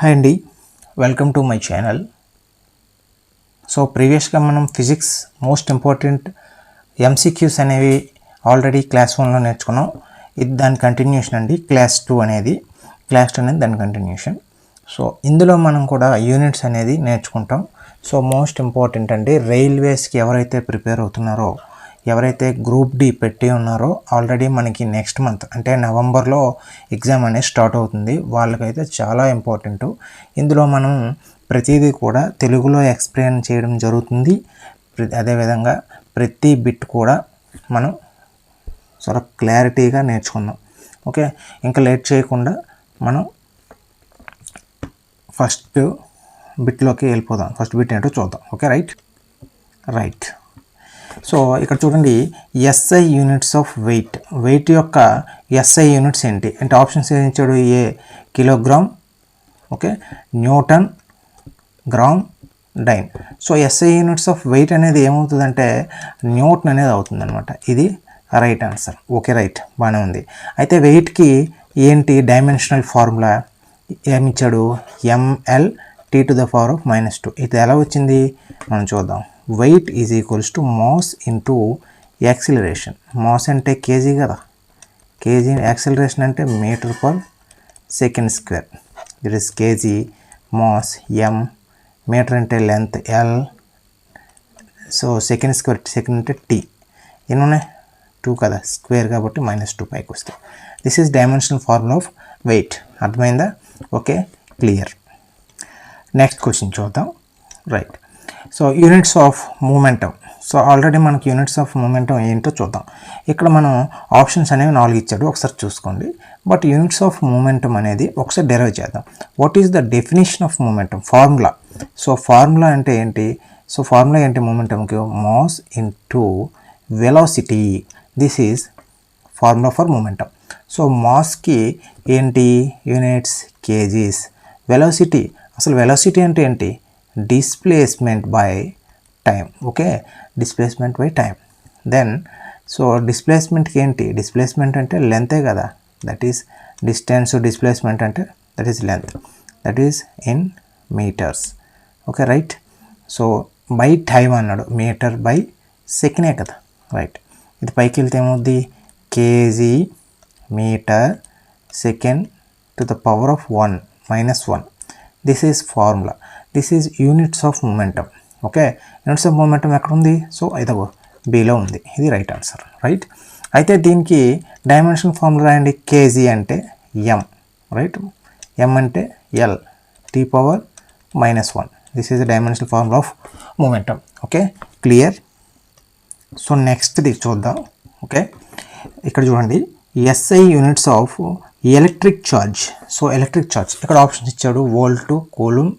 Hi అండి welcome to my channel so ప్రీవియస్గా మనం ఫిజిక్స్ మోస్ట్ ఇంపార్టెంట్ ఎంసీక్యూస్ అనేవి ఆల్రెడీ క్లాస్ వన్లో నేర్చుకున్నాం. ఇది దాని కంటిన్యూషన్ అండి. క్లాస్ టూ అనేది. క్లాస్ టూ అనేది దాని కంటిన్యూషన్ సో ఇందులో మనం కూడా యూనిట్స్ అనేది నేర్చుకుంటాం. సో మోస్ట్ ఇంపార్టెంట్ అండి రైల్వేస్కి ఎవరైతే ప్రిపేర్ అవుతున్నారో ఎవరైతే గ్రూప్ డి పెట్టి ఉన్నారో ఆల్రెడీ మనకి నెక్స్ట్ మంత్ అంటే నవంబర్లో ఎగ్జామ్ అనేది స్టార్ట్ అవుతుంది. వాళ్ళకైతే చాలా ఇంపార్టెంట్. ఇందులో మనం ప్రతిదీ కూడా తెలుగులో ఎక్స్ప్లెయిన్ చేయడం జరుగుతుంది. అదేవిధంగా ప్రతి బిట్ కూడా మనం చాలా క్లారిటీగా నేర్చుకుందాం. ఓకే? ఇంకా లేట్ చేయకుండా మనం ఫస్ట్ బిట్లోకి వెళ్ళిపోదాం. ఫస్ట్ బిట్ ఏంటో చూద్దాం. ఓకే? రైట్? రైట్. సో ఇక్కడ చూడండి SI units of weight weight యొక్క ఎస్ఐ యూనిట్స్ ఏంటి? అంటే ఆప్షన్స్ ఏం ఇచ్చాడు? A kilogram okay newton gram dyne so SI units of weight అనేది ఏమవుతుందంటే న్యూటన్ అనేది అవుతుందనమాట ఇది రైట్ ఆన్సర్ ఓకే రైట్ బాగానే ఉంది. అయితే వెయిట్కి ఏంటి dimensional formula ఏమిచ్చాడు M L T to the power of minus two ఇది ఎలా వచ్చింది? మనం చూద్దాం. Weight is equals to mass into acceleration mass అంటే కేజీ కదా. కేజీ యాక్సిలరేషన్ అంటే metre per second square it is kg mass M metre అంటే length L so second square second అంటే టీ ఎన్ని ఉన్నాయి టూ కదా. స్క్వేర్ కాబట్టి మైనస్ టూ పైకి వస్తాయి this is dimensional formula of weight అర్థమైందా? ఓకే క్లియర్ నెక్స్ట్ క్వశ్చన్ చూద్దాం. Right so units of momentum so already మనకి యూనిట్స్ ఆఫ్ మూమెంటం ఏంటో చూద్దాం. ఇక్కడ మనం ఆప్షన్స్ అనేవి నాలుగు ఇచ్చాడు ఒకసారి చూసుకోండి. బట్ యూనిట్స్ ఆఫ్ మూమెంటం అనేది ఒకసారి డెరైవ్ చేద్దాం. What is the definition of momentum formula so formula అంటే ఏంటి? సో ఫార్ములా ఏంటి మూమెంటంకి mass into velocity this is formula for momentum so మాస్కి ఏంటి? యూనిట్స్ కేజీస్ వెలాసిటీ అసలు వెలాసిటీ అంటే ఏంటి? displacement by time okay displacement by time then so డిస్ప్లేస్మెంట్కి ఏంటి displacement అంటే లెంతే కదా దట్ ఈస్ డిస్టెన్స్ డిస్ప్లేస్మెంట్ అంటే that is length that is in meters okay right so by time అన్నాడు మీటర్ బై సెకండే కదా రైట్ ఇది పైకి వెళ్తే ఏమవుద్ది KG meter second to the power of one minus one this is formula this is units of momentum okay units of momentum ఎక్కడ ఉంది so ఇదగో బీలో ఉంది. ఇది రైట్ ఆన్సర్ రైట్ అయితే దీనికి డైమెన్షన్ ఫార్ములా రాయండి. కేజీ అంటే ఎం రైట్ ఎం అంటే L T power minus one this is the dimension formula of momentum okay clear so నెక్స్ట్ది చూద్దాం. ఓకే ఇక్కడ చూడండి. SI units of electric charge so electric charge ఇక్కడ options ఇచ్చాడు. Volt coulomb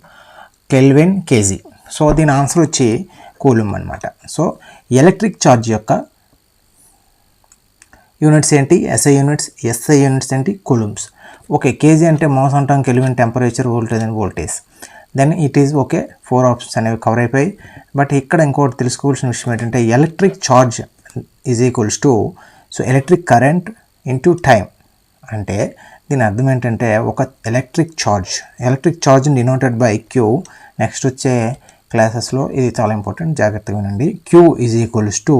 kelvin KG. So దీని answer వచ్చి coulomb అనమాట so electric charge యొక్క units ఏంటి? ఎస్ఐ యూనిట్స్ ఎస్ఐ యూనిట్స్ ఏంటి? కూలుమ్స్ ఓకే కేజీ అంటే మాస్ అంటాం kelvin temperature voltage and voltage. Then it is okay four options అనేవి కవర్ అయిపోయి బట్ ఇక్కడ ఇంకోటి తెలుసుకోవాల్సిన విషయం ఏంటంటే electric charge is equals to so electric current into time అంటే దీని అర్థం ఏంటంటే ఒక electric charge electric charge denoted by Q next వచ్చే క్లాసెస్లో ఇది చాలా ఇంపార్టెంట్ జాగ్రత్తగా వినండి. Q is equals to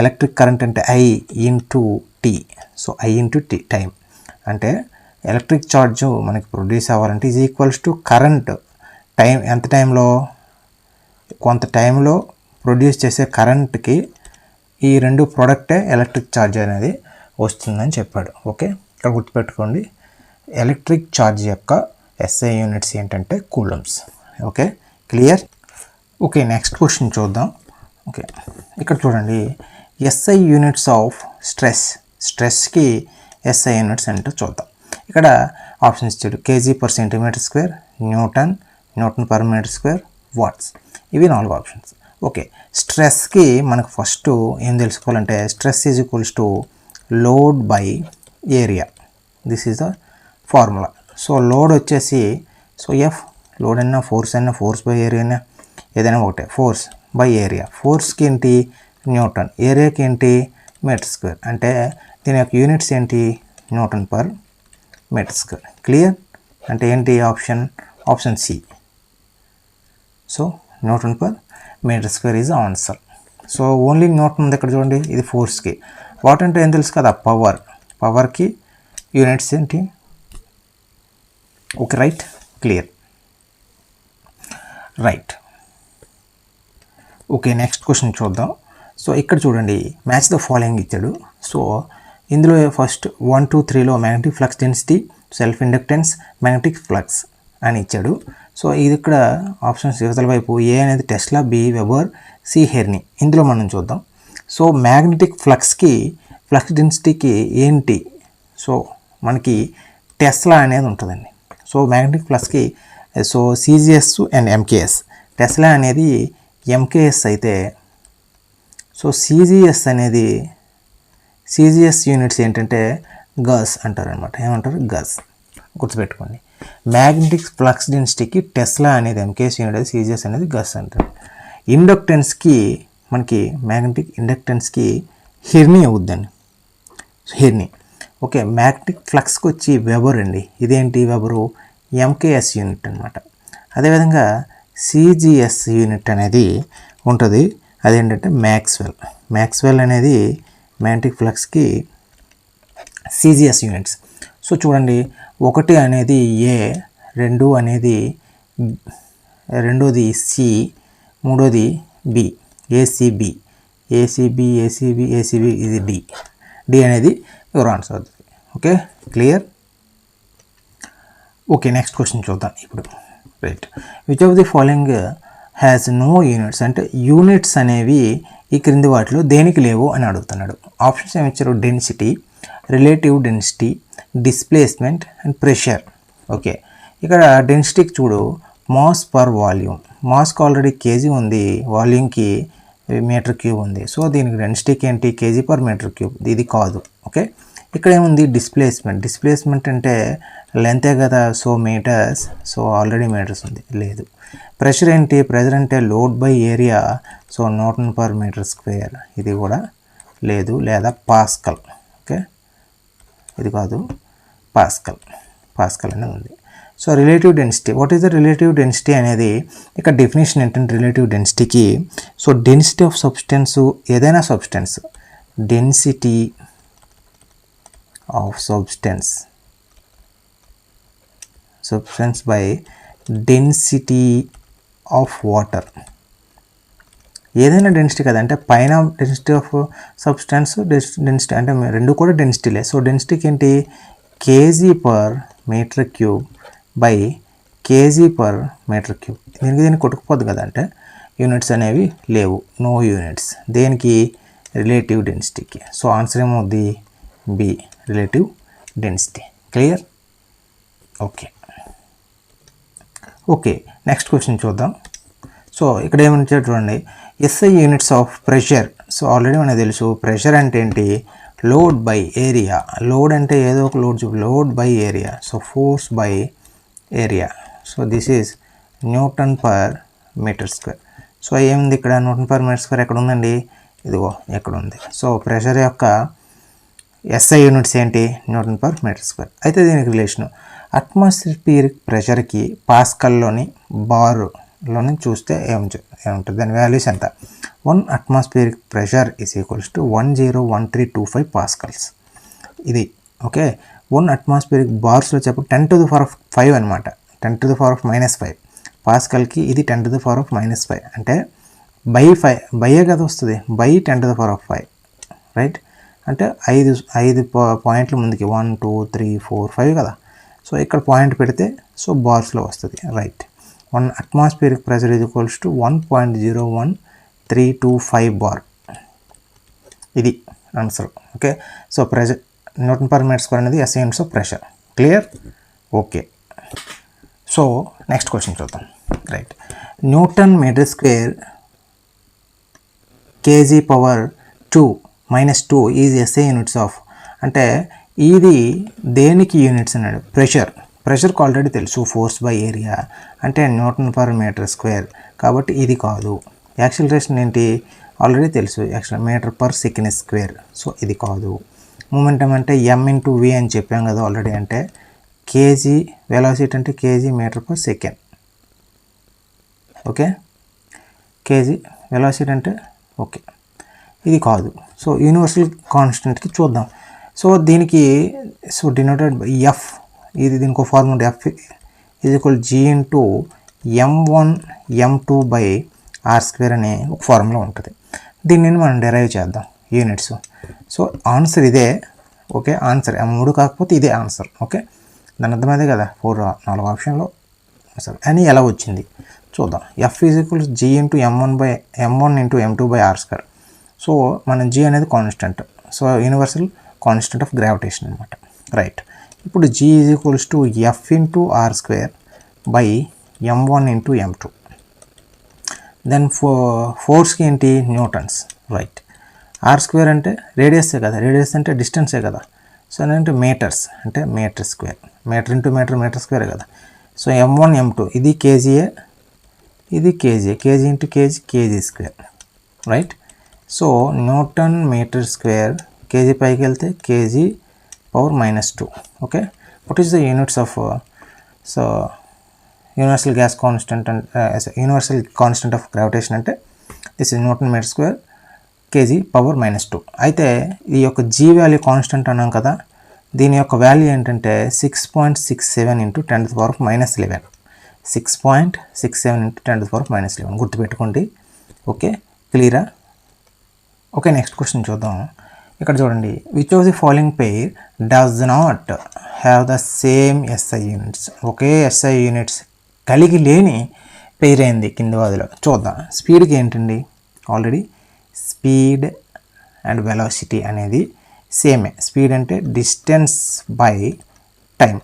electric current అంటే I into T so I into T time అంటే ఎలక్ట్రిక్ ఛార్జ్ మనకి ప్రొడ్యూస్ అవ్వాలంటే is equals to current time ఎంత టైంలో కొంత టైంలో ప్రొడ్యూస్ చేసే కరెంట్కి ఈ రెండు ప్రోడక్టే ఎలక్ట్రిక్ ఛార్జ్ అనేది వస్తుందని చెప్పాడు. ఓకే ఇక్కడ గుర్తుపెట్టుకోండి. ఎలక్ట్రిక్ ఛార్జ్ యొక్క ఎస్ఐ యూనిట్స్ ఏంటంటే coulombs. Okay? Clear? Okay next question చూద్దాం. ఓకే ఇక్కడ చూడండి. SI units of stress. స్ట్రెస్కి SI units ఏంటో చూద్దాం. ఇక్కడ ఆప్షన్స్ ఇచ్చాడు KG per centimetre square newton newton per metre square watts ఇవి నాలుగు ఆప్షన్స్. ఓకే స్ట్రెస్కి మనకు ఫస్ట్ ఏం తెలుసుకోవాలంటే stress is equals to load by area this is the formula so load వచ్చేసి సో ఎఫ్ లోడ్ అయినా ఫోర్స్ అయినా ఫోర్స్ బై ఏరియా అయినా ఏదైనా ఒకటే. ఫోర్స్ బై ఏరియా ఫోర్స్కి ఏంటి? న్యూటన్ ఏరియాకి ఏంటి? మీటర్ స్క్వేర్ అంటే దీని యొక్క యూనిట్స్ ఏంటి? Newton per metre square clear అంటే ఏంటి option option C so newton per metre square is answer so only newton ఉంది ఇక్కడ చూడండి. ఇది ఫోర్స్కి వాట్ అంటే ఏం తెలుసు కదా? పవర్ పవర్కి యూనిట్స్ ఏంటి? Okay right clear. Right. Okay next question చూద్దాం. సో ఇక్కడ చూడండి మ్యాచ్ ద ఫాలోయింగ్ ఇచ్చాడు. సో ఇందులో ఫస్ట్ వన్ టూ త్రీలో magnetic flux density self inductance magnetic flux అని ఇచ్చాడు. సో ఇది ఇక్కడ ఆప్షన్స్ యువతల వైపు ఏ అనేది టెస్లా బి వెబర్ సి హెర్ని. ఇందులో మనం చూద్దాం. సో మ్యాగ్నెటిక్ ఫ్లక్స్కి ఫ్లక్స్ డెన్సిటీకి ఏంటి? సో మనకి టెస్లా అనేది ఉంటుందండి. So magnetic ఫ్లక్స్కి so CGS and MKS. Tesla అనేది ఎంకేఎస్ అయితే సో సిజిఎస్ అనేది సిజిఎస్ యూనిట్స్ ఏంటంటే గజ్ అంటారు అనమాట ఏమంటారు? గజ్ గుర్తుపెట్టుకోండి. మ్యాగ్నెటిక్ ఫ్లక్స్ డెన్సిటీకి టెస్లా అనేది ఎంకేఎస్ యూనిట్ సిజిఎస్ అనేది గస్ అంటారు. ఇండక్టెన్స్కి మనకి మ్యాగ్నెటిక్ ఇండక్టెన్స్కి హిర్నీ అవుద్దండి. హిర్నీ. ఓకే మ్యాగ్నెటిక్ ఫ్లక్స్కి వచ్చి వెబర్ అండి. ఇదేంటి వెబరు? ఎంకేఎస్ యూనిట్ అనమాట అదేవిధంగా సిజిఎస్ యూనిట్ అనేది ఉంటుంది. అదేంటంటే మ్యాక్స్వెల్. మ్యాక్స్వెల్ అనేది మ్యాగ్నెటిక్ ఫ్లక్స్కి సిజిఎస్ యూనిట్స్ సో చూడండి ఒకటి అనేది ఏ రెండు అనేది రెండోది సి మూడోది B ACB ACB ACB ACB ఇది డి డి అనేది యువర్ ఆన్సర్ అవుతుంది okay clear okay next question చూద్దాం. ఇప్పుడు right which of the following has no units అంటే యూనిట్స్ అనేవి ఈ క్రింది వాటిలో దేనికి లేవు అని అడుగుతున్నాడు. ఆప్షన్స్ ఏమి ఇచ్చారు? Density relative density displacement and pressure okay ఇక్కడ డెన్సిటీకి చూడు మాస్ పర్ వాల్యూమ్ మాస్కి ఆల్రెడీ కేజీ ఉంది. వాల్యూమ్కి మీటర్ క్యూబ్ ఉంది. సో దీనికి డెన్సిటీకి ఏంటి? కేజీ పర్ మీటర్ క్యూబ్ ఇది కాదు. ఓకే ఇక్కడ ఏముంది? డిస్ప్లేస్మెంట్ డిస్ప్లేస్మెంట్ అంటే లెంతే కదా? So metres so already metres ఉంది. లేదు. ప్రెషర్ ఏంటి? ప్రెషర్ అంటే load by area so newton per metre square ఇది కూడా లేదు. లేదా పాస్కల్ ఓకే ఇది కాదు. పాస్కల్ పాస్కల్ అనేది ఉంది. So relative density what is the relative density అనేది ఇక్కడ డెఫినేషన్ ఏంటంటే రిలేటివ్ డెన్సిటీకి సో డెన్సిటీ ఆఫ్ సబ్స్టెన్స్ ఏదైనా substance density of substance substance by density of water ఏదైనా డెన్సిటీ కదా అంటే పైన డెన్సిటీ ఆఫ్ సబ్స్టెన్స్ డెన్సిటీ అంటే రెండు కూడా డెన్సిటీలే సో డెన్సిటీకి ఏంటి? KG per metre cube by KG per metre cube దీనికి దీనికి కొట్టుకుపోద్ది కదా అంటే యూనిట్స్ అనేవి లేవు. నో యూనిట్స్ దేనికి? రిలేటివ్ డెన్సిటీకి సో ఆన్సర్ ఏమవుద్ది B relative density clear okay okay next question చూద్దాం. సో ఇక్కడ ఏమని చూడండి. SI units of pressure so already మనకు తెలుసు. ప్రెషర్ అంటే ఏంటి? లోడ్ బై ఏరియా లోడ్ అంటే ఏదో ఒక లోడ్ చూపు. Load by area so force by area so this is newton per metre square. So ఏముంది ఇక్కడ? న్యూటన్ పర్ మీటర్ స్క్వేర్ ఎక్కడ ఉందండి ఇదిగో ఎక్కడ ఉంది సో ప్రెషర్ యొక్క ఎస్ఐ యూనిట్స్ ఏంటి? న్యూటన్ పర్ మీటర్ స్క్వేర్ అయితే దీనికి రిలేషను అట్మాస్ఫియర్ ప్రెషర్కి పాస్కల్లోని బారులోని చూస్తే ఏం ఏముంటుంది? దాని వాల్యూస్ ఎంత? One atmosphere pressure is equals to one zero one three two five pascals ఇది ఓకే వన్ అట్మాస్ఫియరిక్ బార్స్లో చెప్పు ten to the power of five అనమాట ten to the power of minus five పాస్కల్కి ఇది ten to the power of minus five అంటే by five బైయే కదా వస్తుంది? By ten to the power of five right అంటే ఐదు ఐదు పాయింట్లు ముందుకి. One two three four five కదా? సో ఇక్కడ పాయింట్ పెడితే సో బార్స్లో వస్తుంది. రైట్ వన్ అట్మాస్ఫియరిక్ ప్రెషర్ ఇది equals to one point zero one three two five bar ఇది answer okay so pressure newton per metre square అనేది S units of pressure. Clear okay so next question చూద్దాం. Right newton metre square KG power two minus two is SI units of అంటే ఇది దేనికి units అన్నాడు? Pressure ప్రెషర్కి already తెలుసు force by area అంటే Newton per metre square కాబట్టి ఇది కాదు. యాక్సిలరేషన్ ఏంటి? ఆల్రెడీ తెలుసు actual metre per second square so ఇది కాదు. మూమెంటం అంటే ఎం ఇంటూ వి అని చెప్పాం కదా ఆల్రెడీ అంటే కేజీ వెలాసిటీ అంటే KG metre per second okay KG velocity అంటే ఓకే ఇది కాదు. సో యూనివర్సల్ కాన్స్టెంట్కి చూద్దాం. సో దీనికి సో డినోటెడ్ బై ఎఫ్ ఇది దీనికి ఫార్ములా ఎఫ్ ఇది equal G into M one M two by R square అనే ఒక ఫార్ములా ఉంటుంది. దీన్ని మనం డెరైవ్ చేద్దాం. యూనిట్స్ సో ఆన్సర్ ఇదే. ఓకే ఆన్సర్ ఆ మూడు కాకపోతే ఇదే ఆన్సర్ ఓకే దాని అర్థమైంది కదా? ఫోర్ నాలుగు ఆప్షన్లో సరే అని ఎలా వచ్చింది? చూద్దాం. F is equal G into M one by M one into M two by R square so మన జీ అనేది constant so universal constant of gravitation అనమాట రైట్ ఇప్పుడు G is equals to F into R square by M one into M two then ఫో ఫోర్స్కి ఏంటి? Newton's right are square అంటే రేడియసే కదా? Radius అంటే డిస్టెన్సే కదా? సో ఏంటంటే మీటర్స్ అంటే metre square metre into metre metre square కదా? So M one M two ఇది కేజీఏ ఇది KG KG into KG KG square right so newton metre square KG పైకి వెళ్తే KG power minus two okay what is the units of so universal gas constant and universal constant of gravitation అంటే this is newton metre square KG power minus two అయితే ఈ యొక్క G value constant అన్నాం కదా దీని యొక్క value ఏంటంటే six point six seven into ten power minus eleven six point six seven into ten power minus eleven గుర్తుపెట్టుకోండి. Okay? క్లియరా ఓకే నెక్స్ట్ క్వశ్చన్ చూద్దాం. ఇక్కడ చూడండి. Which of the following pair does not have the same SI units okay SI units కలిగి లేని పేర్ అయింది కింది వాదిలో. చూద్దాం. స్పీడ్కి ఏంటండి? ఆల్రెడీ స్పీడ్ అండ్ వెలాసిటీ అనేది సేమే. స్పీడ్ అంటే డిస్టెన్స్ బై టైం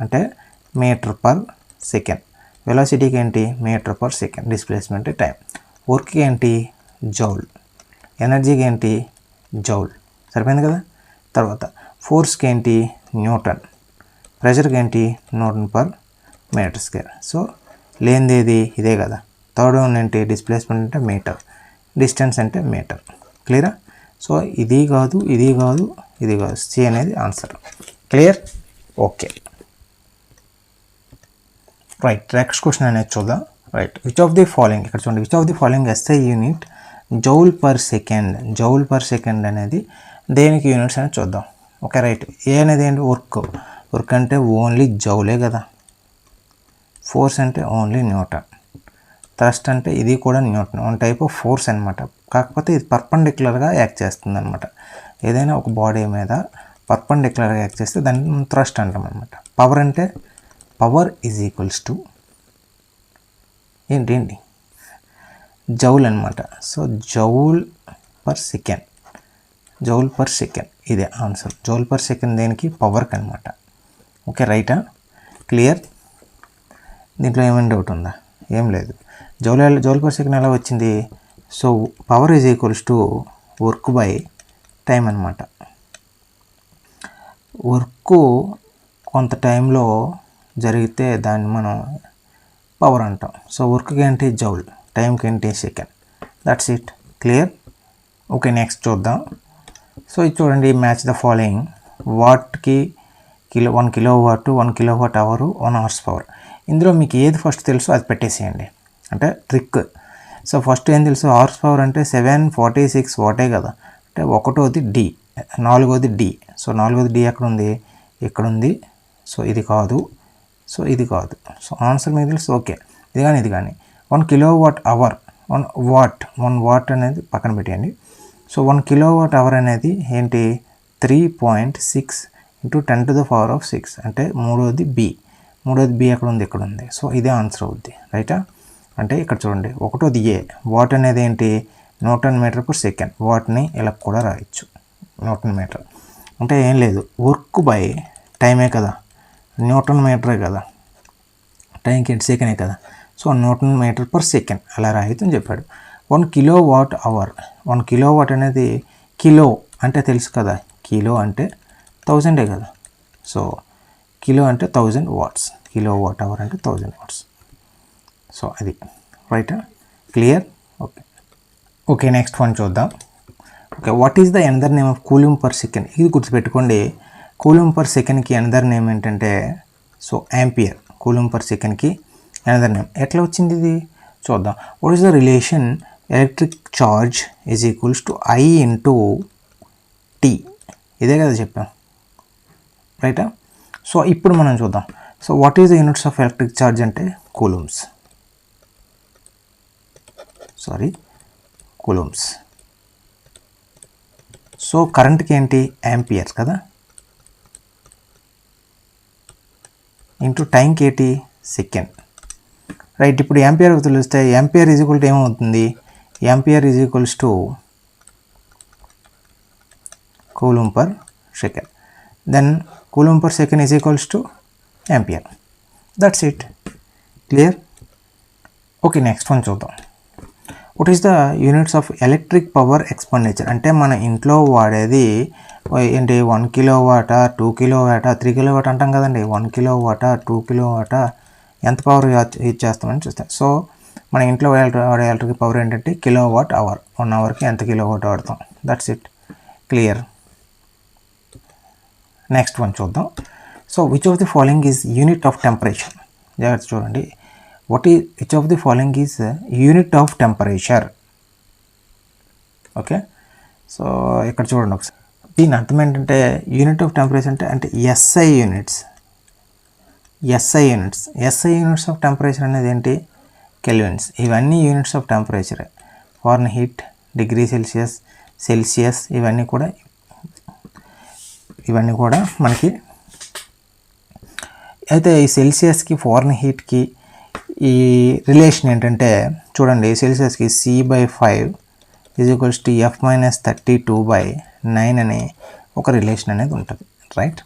అంటే మీటర్ పర్ సెకండ్. వెలాసిటీకి ఏంటి? Metre per second. Displacement time వర్క్కి ఏంటి? జౌల్. ఎనర్జీకి ఏంటి? జౌల్. సరిపోయింది కదా? తర్వాత ఫోర్స్కి ఏంటి? న్యూటన్. ప్రెషర్కి ఏంటి? Newton per metre square so లేనిదేది ఇదే కదా. థర్డ్ వన్ ఏంటి? డిస్ప్లేస్మెంట్ అంటే మీటర్. డిస్టెన్స్ అంటే మీటర్. క్లియరా సో ఇది కాదు ఇది కాదు ఇది కాదు. సి అనేది answer clear okay right next question అనేది చూద్దాం. Right which of the following ఇక్కడ చూడండి. Which of the following SI unit joule per second joule per second అనేది దేనికి యూనిట్స్ అనేది చూద్దాం. ఓకే రైట్ ఏ అనేది ఏంటి? వర్క్ వర్క్ అంటే ఓన్లీ జౌలే కదా. ఫోర్స్ అంటే ఓన్లీ న్యూటన్ థ్రస్ట్ అంటే ఇది కూడా newton one type of force అనమాట కాకపోతే ఇది పర్పండిక్యులర్గా యాక్ట్ చేస్తుంది అనమాట ఏదైనా ఒక బాడీ మీద పర్పండిక్యులర్గా యాక్ట్ చేస్తే దాన్ని థ్రస్ట్ అంటాం అనమాట పవర్ అంటే పవర్ ఈజ్ ఈక్వల్స్ టు ఏంటి ఏంటి? జౌల్ అనమాట so joule per second joule per second ఇదే ఆన్సర్ జౌల్ పర్ సెకండ్ దేనికి? పవర్కి అనమాట ఓకే రైటా క్లియర్ దీంట్లో ఏమైనా డౌట్ ఉందా? ఏం లేదు. జౌలాల ఎలా- జౌల్ పర్ సెకండ్ ఎలా వచ్చింది? So power is equals to work by time అనమాట వర్క్ కొంత టైంలో జరిగితే దాన్ని మనం పవర్ అంటాం. సో వర్క్కి ఏంటి? జౌల్. టైంకి ఏంటి? Second that's it clear okay next చూద్దాం. సో ఇది చూడండి match the following వాట్కి kilo one kilo watt one kilo watt hour one hours power ఇందులో మీకు ఏది ఫస్ట్ తెలుసో అది పెట్టేసేయండి. అంటే ట్రిక్ సో ఫస్ట్ ఏం తెలుసు? హార్స్ పవర్ అంటే సెవెన్ ఫార్టీ సిక్స్ వాటే కదా. అంటే ఒకటోది డి నాలుగోది డి సో నాలుగోది డి ఎక్కడ ఉంది ఇక్కడ ఉంది సో ఇది కాదు. సో ఇది కాదు. సో ఆన్సర్ మీకు తెలుసు? ఓకే ఇది కానీ ఇది కానీ. One kilo watt hour one watt one watt అనేది పక్కన పెట్టేయండి. So one kilo watt hour అనేది ఏంటి? Three point six into ten to the power of six అంటే మూడోది బి మూడోది బి ఎక్కడ ఉంది ఇక్కడ ఉంది సో ఇదే ఆన్సర్ అవుద్ది. రైటా అంటే ఇక్కడ చూడండి ఒకటోది ఏ వాట్ అనేది ఏంటి? న్యూటన్ మీటర్ పర్ సెకండ్ వాట్ని ఇలా కూడా రాయొచ్చు. న్యూటన్ మీటర్ అంటే ఏం లేదు. వర్క్ బై టైమే కదా. న్యూటన్ మీటరే కదా. టైంకి ఎయిట్ సెకండే కదా. So newton metre per second అలా రాయితని చెప్పాడు. One kilo watt hour one kilo watt అనేది కిలో అంటే తెలుసు కదా. కిలో అంటే థౌజండే కదా. సో కిలో అంటే thousand watts kilo watt hour అంటే థౌజండ్ వాట్స్ సో అది రైటా clear? Okay. Okay next one చూద్దాం. Okay what is the another name of coulomb per second ఇది గుర్తుపెట్టుకోండి కూలింగ్ పర్ సెకండ్కి ఎనదర్ నేమ్ ఏంటంటే సో యాంపియర్ కూలింగ్ పర్ సెకండ్కి another name ఎట్లా వచ్చింది ఇది? చూద్దాం. What is the relation electric charge is equals to I into T ఇదే కదా చెప్పాం. రైటా? సో ఇప్పుడు మనం చూద్దాం. So what is the units of electric charge అంటే కూలూమ్స్ సారీ కూలూమ్స్ సో కరెంట్కి ఏంటి? యాంపియర్స్ కదా? ఇంటూ టైంకి ఏంటి? సెకండ్ రైట్ ఇప్పుడు యాంపియర్ తెలిస్తే యాంపియర్ ఈజ్ ఈక్వల్ టు ఏమవుతుంది? Ampere is equals to coulomb per second then coulomb per second is equals to ampere that's it clear okay next one చూద్దాం. What is the units of electric power expenditure అంటే మన ఇంట్లో వాడేది ఏంటి one kilo watt two kilo watt three kilo watt అంటాం కదండి. One kilo watt two kilo watt ఎంత power use చేస్తామని చూస్తాం. సో మన ఇంట్లో వాడే వాడే ఎలక్ట్రిక్ పవర్ ఏంటంటే కిలో వాట్ అవర్ వన్ అవర్కి ఎంత కిలో వాట్ వాడతాం? That's it clear next one చూద్దాం. So which of the following is unit of temperature జాగ్రత్త చూడండి. వాట్ ఈ which of the following is unit of temperature okay so ఇక్కడ చూడండి ఒకసారి. దీని అర్థం ఏంటంటే యూనిట్ ఆఫ్ టెంపరేచర్ అంటే అంటే SI units SI units SI units of temperature అనేది ఏంటి? కెల్విన్స్ ఇవన్నీ units of temperature Fahrenheit degree Celsius Celsius ఇవన్నీ కూడా ఇవన్నీ కూడా మనకి. అయితే ఈ సెల్సియస్కి ఫారెన్ హీట్కి ఈ రిలేషన్ ఏంటంటే చూడండి సెల్సియస్కి C by five is equals to F minus thirty two by nine అనే ఒక రిలేషన్ అనేది ఉంటుంది రైట్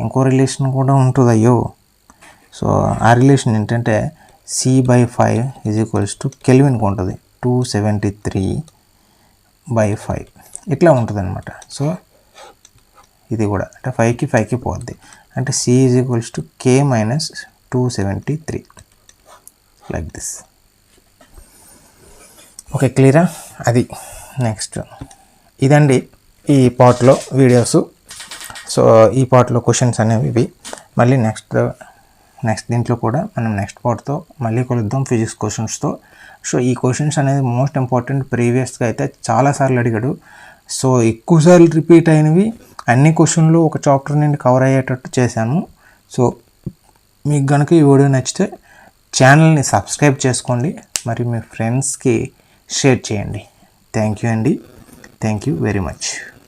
ఇంకో రిలేషన్ కూడా ఉంటుంది అయ్యో. సో ఆ రిలేషన్ ఏంటంటే C by five is equals to కెల్విన్కి ఉంటుంది two seventy three by five ఇట్లా ఉంటుంది అనమాట సో ఇది కూడా అంటే ఫైవ్కి ఫైవ్కి పోద్ది. అంటే C is equals to K minus two seventy three like this okay క్లియరా అది నెక్స్ట్ ఇదండి ఈ పార్ట్లో వీడియోస్ సో ఈ పార్ట్లో క్వశ్చన్స్ అనేవి ఇవి. మళ్ళీ నెక్స్ట్ నెక్స్ట్ దీంట్లో కూడా మనం నెక్స్ట్ పార్ట్తో మళ్ళీ కలుద్దాం ఫిజిక్స్ క్వశ్చన్స్తో సో ఈ క్వశ్చన్స్ అనేది మోస్ట్ ఇంపార్టెంట్ ప్రీవియస్గా అయితే చాలాసార్లు అడిగాడు. సో ఎక్కువసార్లు రిపీట్ అయినవి అన్ని క్వశ్చన్లు ఒక చాప్టర్ నుండి కవర్ అయ్యేటట్టు చేశాను సో మీకు కనుక ఈ వీడియో నచ్చితే ఛానల్ని సబ్స్క్రైబ్ చేసుకోండి మరి మీ ఫ్రెండ్స్కి షేర్ చేయండి. థ్యాంక్ యూ అండి. Thank you very much.